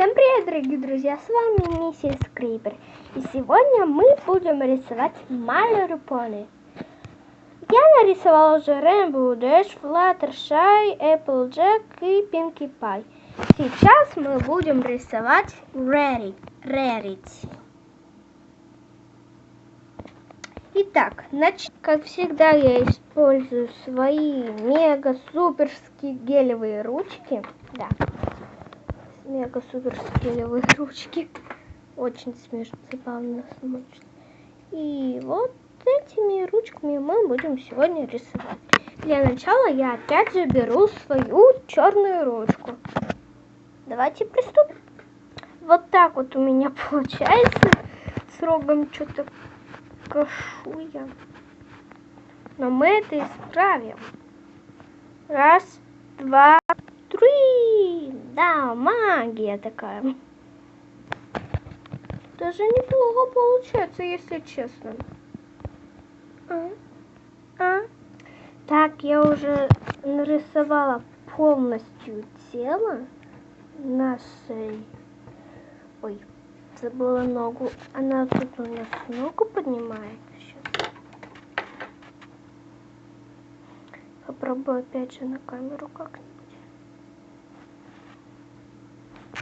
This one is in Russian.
Всем привет, дорогие друзья, с вами миссис Крипер. И сегодня мы будем рисовать Little Pony. Я нарисовала уже Rainbow Dash, Fluttershy, Applejack и Pinkie Pie. Сейчас мы будем рисовать Rarity. Итак, нач... как всегда я использую свои мега суперские гелевые ручки. Да, мега супер скелевые ручки. Очень смешно, забавно смотрится. И вот этими ручками мы будем сегодня рисовать. Для начала я опять же беру свою черную ручку. Давайте приступим. Вот так вот у меня получается. С рогом что-то кашу я. Но мы это исправим. Раз, два. Да, магия такая. Даже неплохо получается, если честно. А? А? Так, я уже нарисовала полностью тело нашей... Ой, забыла ногу. Она тут у нас ногу поднимает сейчас. Попробую опять же на камеру как-нибудь.